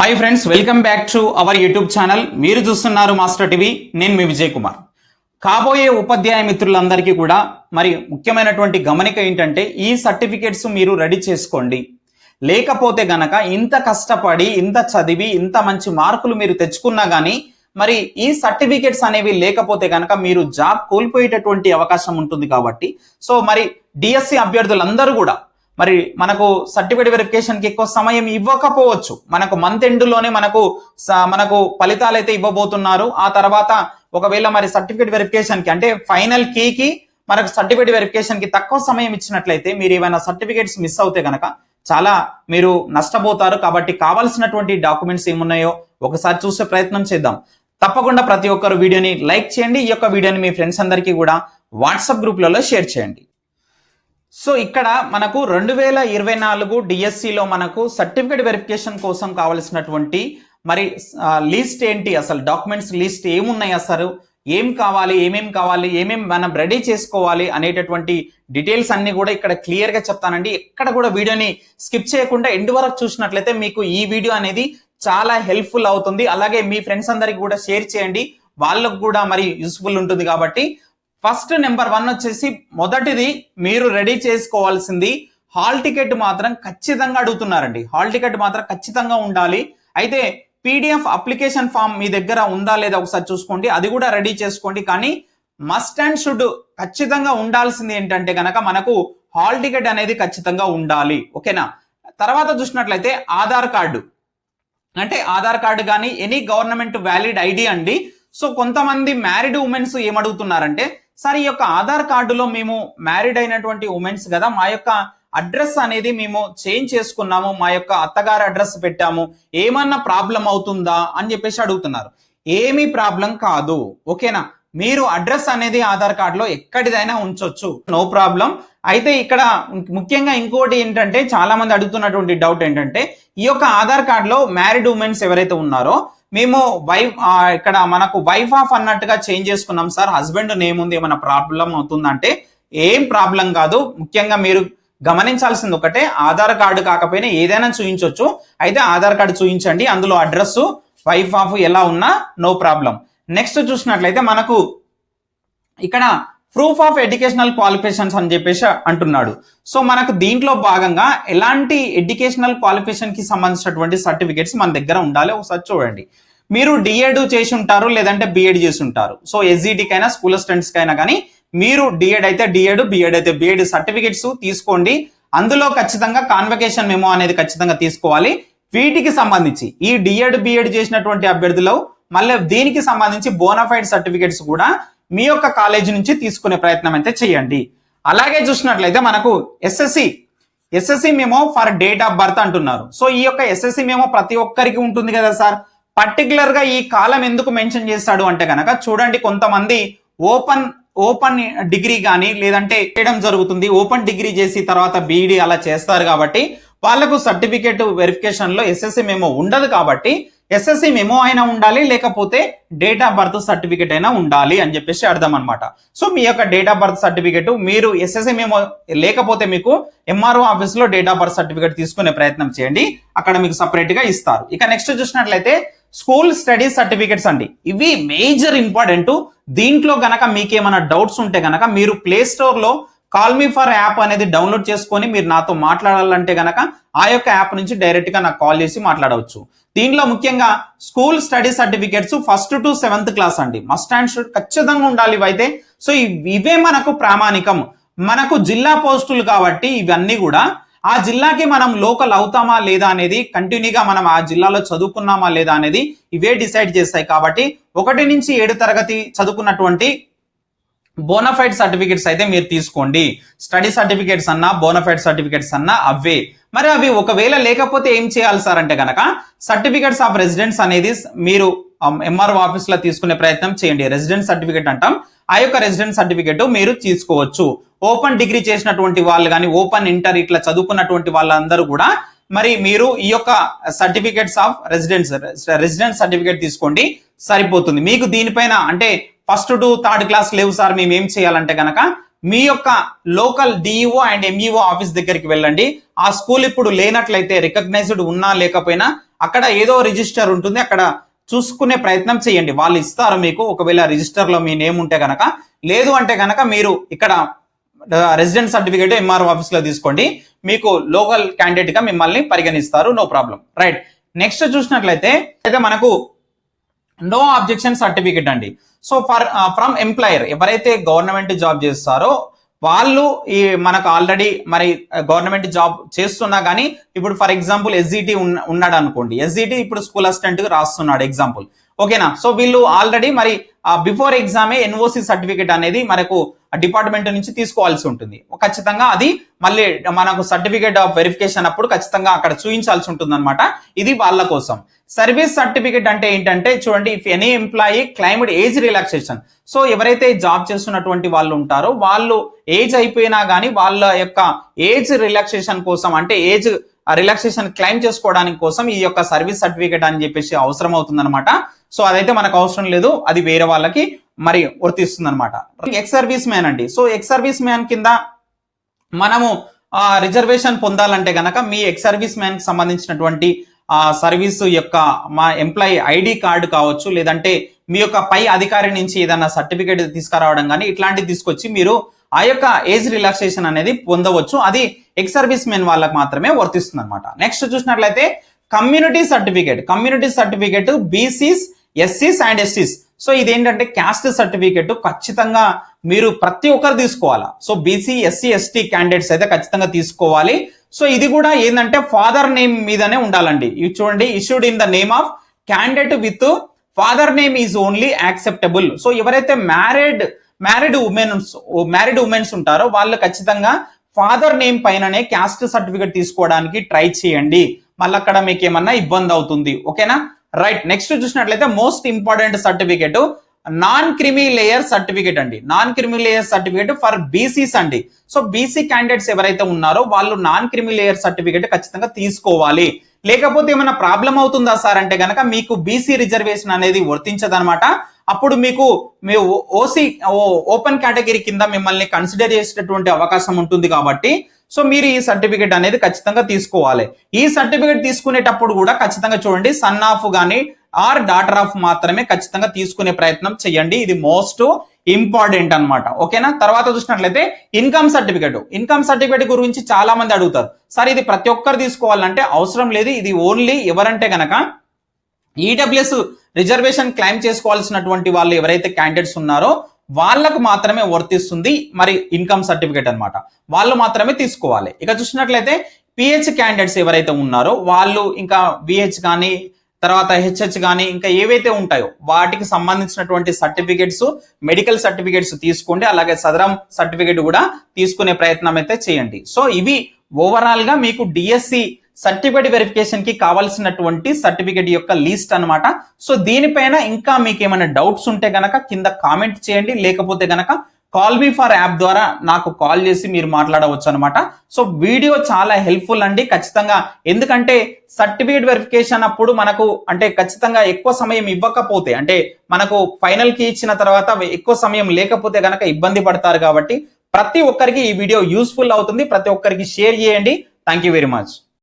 Hi friends welcome back to our YouTube channel మీరు చూస్తున్నారు master TV నేను మీ విజయ్ కుమార్. కాబోయే ఉపాధ్యాయ మిత్రులందరికీ కూడా మరి ముఖ్యమైనటువంటి గమనిక ఏంటంటే ఈ సర్టిఫికేట్స్ మీరు రెడీ చేసుకోండి. లేకపోతే గనక ఇంత కష్టపడి ఇంత చదివి ఇంత మంచి మార్కులు మీరు తెచ్చుకున్నా కానీ మరి ఈ సర్టిఫికేట్స్ అనేవి లేకపోతే గనక మీరు జాబ్ కోల్పోయేటటువంటి అవకాశం ఉంటుంది కాబట్టి. సో మరి డిఎస్సి అభ్యర్థులందరూ కూడా మరి మనకు సర్టిఫికేట్ వెరిఫికేషన్కి ఎక్కువ సమయం ఇవ్వకపోవచ్చు. మనకు మంత్ ఎండ్లోనే మనకు మనకు ఫలితాలు అయితే ఇవ్వబోతున్నారు. ఆ తర్వాత ఒకవేళ మరి సర్టిఫికేట్ వెరిఫికేషన్కి అంటే ఫైనల్ కీకి మనకు సర్టిఫికేట్ వెరిఫికేషన్కి తక్కువ సమయం ఇచ్చినట్లయితే మీరు ఏమైనా సర్టిఫికేట్స్ మిస్ అవుతే కనుక చాలా మీరు నష్టపోతారు. కాబట్టి కావాల్సినటువంటి డాక్యుమెంట్స్ ఏమున్నాయో ఒకసారి చూసే ప్రయత్నం చేద్దాం. తప్పకుండా ప్రతి ఒక్కరు వీడియోని లైక్ చేయండి. ఈ యొక్క వీడియోని మీ ఫ్రెండ్స్ అందరికీ కూడా వాట్సాప్ గ్రూప్లలో షేర్ చేయండి. సో ఇక్కడ మనకు రెండు వేల ఇరవై నాలుగు డిఎస్సిలో మనకు సర్టిఫికేట్ వెరిఫికేషన్ కోసం కావలసినటువంటి మరి లిస్ట్ ఏంటి? అసలు డాక్యుమెంట్స్ లిస్ట్ ఏమున్నాయి అసలు? ఏం కావాలి? ఏమేం కావాలి? ఏమేం మనం రెడీ చేసుకోవాలి? అనేటటువంటి డీటెయిల్స్ అన్ని కూడా ఇక్కడ క్లియర్గా చెప్తానండి. ఎక్కడ కూడా వీడియోని స్కిప్ చేయకుండా ఎండ్ వరకు చూసినట్లయితే మీకు ఈ వీడియో అనేది చాలా హెల్ప్ఫుల్ అవుతుంది. అలాగే మీ ఫ్రెండ్స్ అందరికి కూడా షేర్ చేయండి. వాళ్ళకు కూడా మరి యూస్ఫుల్ ఉంటుంది కాబట్టి ఫస్ట్ నెంబర్ వన్ వచ్చేసి మొదటిది మీరు రెడీ చేసుకోవాల్సింది హాల్ టికెట్ మాత్రం ఖచ్చితంగా అడుగుతున్నారండి. హాల్ టికెట్ మాత్రం ఖచ్చితంగా ఉండాలి. అయితే పీడిఎఫ్ అప్లికేషన్ ఫామ్ మీ దగ్గర ఉందా లేదా ఒకసారి చూసుకోండి. అది కూడా రెడీ చేసుకోండి. కానీ మస్ట్ అండ్ షుడ్ ఖచ్చితంగా ఉండాల్సింది ఏంటంటే కనుక మనకు హాల్ టికెట్ అనేది ఖచ్చితంగా ఉండాలి. ఓకేనా? తర్వాత చూసినట్లయితే ఆధార్ కార్డు. అంటే ఆధార్ కార్డు కానీ ఎనీ గవర్నమెంట్ వ్యాలిడ్ ఐడి అండి. సో కొంతమంది మ్యారీడ్ ఉమెన్స్ ఏమడుగుతున్నారంటే సార్ ఈ యొక్క ఆధార్ కార్డులో మేము మ్యారీడ్ అయినటువంటి ఉమెన్స్ కదా మా యొక్క అడ్రస్ అనేది మేము చేంజ్ చేసుకున్నాము మా యొక్క అత్తగారి అడ్రస్ పెట్టాము ఏమన్నా ప్రాబ్లం అవుతుందా అని చెప్పేసి అడుగుతున్నారు. ఏమీ ప్రాబ్లం కాదు ఓకేనా? మీరు అడ్రస్ అనేది ఆధార్ కార్డులో ఎక్కడిదైనా ఉంచొచ్చు నో ప్రాబ్లం. అయితే ఇక్కడ ముఖ్యంగా ఇంకోటి ఏంటంటే చాలా మంది అడుగుతున్నటువంటి డౌట్ ఏంటంటే ఈ యొక్క ఆధార్ కార్డులో మ్యారీడ్ ఉమెన్స్ ఎవరైతే ఉన్నారో మేము వైఫ్ ఇక్కడ మనకు వైఫ్ ఆఫ్ అన్నట్టుగా చేంజ్ చేసుకున్నాం. సార్ హస్బెండ్ నేమ్ ఉంది ఏమైనా ప్రాబ్లం అవుతుందంటే ఏం ప్రాబ్లం కాదు. ముఖ్యంగా మీరు గమనించాల్సింది ఒకటే ఆధార్ కార్డు కాకపోయినా ఏదైనా చూపించవచ్చు అయితే ఆధార్ కార్డు చూపించండి అందులో అడ్రస్ వైఫ్ ఆఫ్ ఎలా ఉన్నా నో ప్రాబ్లం నెక్స్ట్ చూసినట్లయితే మనకు ఇక్కడ ప్రూఫ్ ఆఫ్ ఎడ్యుకేషనల్ క్వాలిఫికేషన్స్ అని చెప్పేసి అంటున్నాడు. సో మనకు దీంట్లో భాగంగా ఎలాంటి ఎడ్యుకేషనల్ క్వాలిఫికేషన్కి సంబంధించినటువంటి సర్టిఫికేట్స్ మన దగ్గర ఉండాలి ఒకసారి చూడండి. మీరు డిఎడ్ చేసి ఉంటారు లేదంటే బిఎడ్ చేసి ఉంటారు. సో ఎస్జిటికి అయినా స్కూల్ స్టూడెంట్స్ అయినా కానీ మీరు డిఎడ్ అయితే డిఎడ్ బిఎడ్ అయితే బిఎడ్ సర్టిఫికేట్స్ తీసుకోండి. అందులో ఖచ్చితంగా కాన్వకేషన్ మెమో అనేది ఖచ్చితంగా తీసుకోవాలి. వీటికి సంబంధించి ఈ డిఎడ్ బిఎడ్ చేసినటువంటి అభ్యర్థులు మళ్ళీ దీనికి సంబంధించి బోనఫైడ్ సర్టిఫికేట్స్ కూడా మీ యొక్క కాలేజీ నుంచి తీసుకునే ప్రయత్నం అయితే చేయండి. అలాగే చూసినట్లయితే మనకు ఎస్ఎస్సి ఎస్ఎస్సి మేము ఫర్ డేట్ ఆఫ్ బర్త్ అంటున్నారు. సో ఈ యొక్క ఎస్ఎస్సి మేము ప్రతి ఒక్కరికి ఉంటుంది కదా సార్? పర్టికులర్గా ఈ కాలం ఎందుకు మెన్షన్ చేస్తాడు అంటే కనుక చూడండి కొంతమంది ఓపెన్ ఓపెన్ డిగ్రీ కానీ లేదంటే చేయడం జరుగుతుంది. ఓపెన్ డిగ్రీ చేసి తర్వాత బీఈడి అలా చేస్తారు కాబట్టి వాళ్ళకు సర్టిఫికేట్ వెరిఫికేషన్లో ఎస్ఎస్సి మేము ఉండదు కాబట్టి ఎస్ఎస్సి మెమో అయినా ఉండాలి లేకపోతే డేట్ ఆఫ్ బర్త్ సర్టిఫికేట్ అయినా ఉండాలి అని చెప్పేసి అర్థం అనమాట సో మీ యొక్క డేట్ ఆఫ్ బర్త్ సర్టిఫికేట్ మీరు ఎస్ఎస్సి మెమో లేకపోతే మీకు ఎంఆర్ఓ ఆఫీస్లో డేట్ ఆఫ్ బర్త్ సర్టిఫికేట్ తీసుకునే ప్రయత్నం చేయండి. అక్కడ మీకు సపరేట్గా ఇస్తారు. ఇక నెక్స్ట్ చూసినట్లయితే స్కూల్ స్టడీ సర్టిఫికేట్స్ అండి. ఇవి మేజర్ ఇంపార్టెంట్ దీంట్లో గనక మీకేమైనా డౌట్స్ ఉంటే గనక మీరు ప్లే స్టోర్లో call me call me for app అనేది డౌన్లోడ్ చేసుకొని మీరు నాతో మాట్లాడాలంటే గనక ఆ యొక్క యాప్ నుంచి డైరెక్ట్గా నాకు కాల్ చేసి మాట్లాడవచ్చు. దీంట్లో ముఖ్యంగా school study certificates first to seventh class అండి. మస్ట్ అండ్ షుడ్ ఖచ్చితంగా ఉండాలి ఇవైతే. సో ఇవే మనకు ప్రామాణికం. మనకు జిల్లా పోస్టులు కాబట్టి ఇవన్నీ కూడా ఆ జిల్లాకి మనం లోకల్ అవుతామా లేదా అనేది కంటిన్యూగా మనం ఆ జిల్లాలో చదువుకున్నామా లేదా అనేది ఇవే డిసైడ్ చేస్తాయి. కాబట్టి ఒకటి నుంచి ఏడు తరగతి చదువుకున్నటువంటి బోనఫైడ్ సర్టిఫికేట్స్ అయితే మీరు తీసుకోండి. స్టడీ సర్టిఫికేట్స్ అన్నా బోనఫైడ్ సర్టిఫికేట్స్ అన్నా అవే. మరి అవి ఒకవేళ లేకపోతే ఏం చేయాలి సార్ అంటే కనుక సర్టిఫికేట్స్ ఆఫ్ రెసిడెన్స్ అనేది మీరు um, ఎంఆర్ఓ ఆఫీస్లో తీసుకునే ప్రయత్నం చేయండి. రెసిడెన్స్ సర్టిఫికేట్ అంటాం. ఆ యొక్క రెసిడెన్స్ సర్టిఫికేట్ మీరు తీసుకోవచ్చు. ఓపెన్ డిగ్రీ చేసినటువంటి వాళ్ళు కానీ ఓపెన్ ఇంటర్ ఇట్లా చదువుకున్నటువంటి వాళ్ళందరూ కూడా మరి మీరు ఈ యొక్క certificates of residence residence certificate తీసుకోండి సరిపోతుంది. మీకు దీనిపైన అంటే ఫస్ట్ టు థర్డ్ క్లాస్ లేవు సార్ మేము ఏం చేయాలంటే కనుక మీ యొక్క local DEO and MEO office దగ్గరికి వెళ్ళండి. ఆ స్కూల్ ఇప్పుడు లేనట్లయితే రికగ్నైజ్డ్ ఉన్నా లేకపోయినా అక్కడ ఏదో రిజిస్టర్ ఉంటుంది అక్కడ చూసుకునే ప్రయత్నం చేయండి. వాళ్ళు ఇస్తారు మీకు ఒకవేళ రిజిస్టర్లో మీ నేమ్ ఉంటే కనుక లేదు అంటే కనుక మీరు ఇక్కడ రెసిడెంట్ సర్టిఫికేట్ ఎంఆర్ఓ ఆఫీస్లో తీసుకోండి. మీకు లోకల్ క్యాండిడేట్గా మిమ్మల్ని పరిగణిస్తారు. No problem. రైట్. నెక్స్ట్ చూసినట్లయితే అయితే మనకు నో ఆబ్జెక్షన్ సర్టిఫికేట్ అండి. సో ఫర్ ఫ్రమ్ ఎంప్లాయర్ ఎవరైతే గవర్నమెంట్ జాబ్ చేస్తారో వాళ్ళు ఈ మనకు ఆల్రెడీ మరి గవర్నమెంట్ జాబ్ చేస్తున్నా కానీ ఇప్పుడు ఫర్ ఎగ్జాంపుల్ ఎస్జిటి ఉన్నాడు అనుకోండి ఎస్జిటి ఇప్పుడు స్కూల్ అసిస్టెంట్ రాస్తున్నాడు ఎగ్జాంపుల్. ఓకేనా? సో వీళ్ళు ఆల్రెడీ మరి బిఫోర్ ఎగ్జామే ఎన్ఓసి సర్టిఫికేట్ అనేది మనకు డిపార్ట్మెంట్ నుంచి తీసుకోవాల్సి ఉంటుంది. ఖచ్చితంగా అది మళ్ళీ మనకు సర్టిఫికేట్ ఆఫ్ వెరిఫికేషన్ అప్పుడు ఖచ్చితంగా అక్కడ చూపించాల్సి ఉంటుంది అనమాట ఇది వాళ్ళ కోసం. సర్వీస్ సర్టిఫికేట్ అంటే ఏంటంటే చూడండి if any employee claimed age relaxation so ఎవరైతే జాబ్ చేస్తున్నటువంటి వాళ్ళు ఉంటారో వాళ్ళు ఏజ్ అయిపోయినా కానీ వాళ్ళ యొక్క ఏజ్ రిలాక్సేషన్ కోసం అంటే ఏజ్ రిలాక్సేషన్ క్లైమ్ చేసుకోవడానికి కోసం ఈ యొక్క సర్వీస్ సర్టిఫికేట్ అని చెప్పేసి అవసరం అవుతుంది సో అదైతే మనకు అవసరం లేదు. అది వేరే వాళ్ళకి మరి వర్తిస్తుంది అనమాట ఎక్స్ సర్వీస్ మ్యాన్ అండి. సో ఎక్స్ సర్వీస్ మ్యాన్ కింద మనము రిజర్వేషన్ పొందాలంటే కనుక మీ ఎక్స్ సర్వీస్ మ్యాన్కి సంబంధించినటువంటి ఆ సర్వీస్ యొక్క మా ఎంప్లాయీ ఐడి కార్డు కావచ్చు లేదంటే మీ యొక్క పై అధికారి నుంచి ఏదైనా సర్టిఫికేట్ తీసుకురావడం కానీ ఇట్లాంటివి తీసుకొచ్చి మీరు ఆ యొక్క ఏజ్ రిలాక్సేషన్ అనేది పొందవచ్చు. అది ఎక్స్ సర్వీస్ మెన్ వాళ్ళకి మాత్రమే వర్తిస్తుంది అనమాట నెక్స్ట్ చూసినట్లయితే community certificate community certificate BCs ఎస్సీస్ and ఎస్సీస్ so ఇదేంటంటే క్యాస్ట్ సర్టిఫికేట్ ఖచ్చితంగా మీరు ప్రతి ఒక్కరు తీసుకోవాలా. So BC SC ST candidates అయితే ఖచ్చితంగా తీసుకోవాలి. సో ఇది కూడా ఏంటంటే ఫాదర్ నేమ్ మీదనే ఉండాలండి. ఇది చూడండి issued in the name of candidate with father name is only acceptable so ఎవరైతే married married womens married womens ఉంటారో వాళ్ళు ఖచ్చితంగా ఫాదర్ నేమ్ పైననే క్యాస్ట్ సర్టిఫికేట్ తీసుకోవడానికి ట్రై చేయండి. మళ్ళీ అక్కడ మీకు ఏమన్నా ఇబ్బంది అవుతుంది. ఓకేనా? రైట్ నెక్స్ట్ చూసినట్లయితే most important certificate non creamy layer certificate అండి. Non creamy layer certificate for BCs అండి. సో బీసీ క్యాండిడేట్స్ ఎవరైతే ఉన్నారో వాళ్ళు నాన్ క్రిమి లేయర్ సర్టిఫికేట్ ఖచ్చితంగా తీసుకోవాలి. లేకపోతే ఏమైనా ప్రాబ్లం అవుతుందా సార్? అంటే కనుక మీకు బీసీ రిజర్వేషన్ అనేది వర్తించదనమాట అప్పుడు మీకు మీ ఓసీ ఓపెన్ కేటగిరీ కింద మిమ్మల్ని కన్సిడర్ చేసేటటువంటి అవకాశం ఉంటుంది కాబట్టి సో మీరు ఈ సర్టిఫికేట్ అనేది ఖచ్చితంగా తీసుకోవాలి. ఈ సర్టిఫికేట్ తీసుకునేటప్పుడు కూడా ఖచ్చితంగా చూడండి సన్ ఆఫ్ కానీ ఆర్ డాటర్ ఆఫ్ మాత్రమే ఖచ్చితంగా తీసుకునే ప్రయత్నం చేయండి. ఇది మోస్ట్ ఇంపార్టెంట్ అన్నమాట. ఓకేనా? తర్వాత చూసినట్లయితే ఇన్కమ్ సర్టిఫికేట్ ఇన్కమ్ సర్టిఫికేట్ గురించి చాలా మంది అడుగుతారు. సార్ ఇది ప్రతి ఒక్కరు తీసుకోవాలంటే అవసరం లేదు. ఇది ఓన్లీ ఎవరంటే గనక ఈడబ్ల్యూఎస్ రిజర్వేషన్ క్లైమ్ చేసుకోవాల్సినటువంటి వాళ్ళు ఎవరైతే క్యాండిడేట్స్ ఉన్నారో వాళ్ళకు మాత్రమే వర్తిస్తుంది మరి ఇన్కమ్ సర్టిఫికేట్ అనమాట వాళ్ళు మాత్రమే తీసుకోవాలి. ఇక చూసినట్లయితే పిహెచ్ క్యాండిడేట్స్ ఎవరైతే ఉన్నారో వాళ్ళు ఇంకా విహెచ్ కానీ తర్వాత హెచ్హెచ్ కానీ ఇంకా ఏవైతే ఉంటాయో వాటికి సంబంధించినటువంటి సర్టిఫికేట్స్ మెడికల్ సర్టిఫికేట్స్ తీసుకోండి. అలాగే సదరం సర్టిఫికేట్ కూడా తీసుకునే ప్రయత్నం అయితే చేయండి. సో ఇవి ఓవరాల్గా మీకు డిఎస్సి సర్టిఫికేట్ వెరిఫికేషన్కి కావాల్సినటువంటి సర్టిఫికేట్ యొక్క లిస్ట్ అన్నమాట. సో దీనిపైన ఇంకా మీకు ఏమైనా డౌట్స్ ఉంటే గనక కింద కామెంట్ చేయండి. లేకపోతే గనక కాల్ మీ ఫర్ యాప్ ద్వారా నాకు కాల్ చేసి మీరు మాట్లాడవచ్చు అనమాట సో వీడియో చాలా హెల్ప్ఫుల్ అండి. ఖచ్చితంగా ఎందుకంటే సర్టిఫికేట్ వెరిఫికేషన్ అప్పుడు మనకు అంటే ఖచ్చితంగా ఎక్కువ సమయం ఇవ్వకపోతే అంటే మనకు ఫైనల్కి ఇచ్చిన తర్వాత ఎక్కువ సమయం లేకపోతే గనక ఇబ్బంది పడతారు కాబట్టి ప్రతి ఒక్కరికి ఈ వీడియో యూస్ఫుల్ అవుతుంది. ప్రతి ఒక్కరికి షేర్ చేయండి. Thank you very much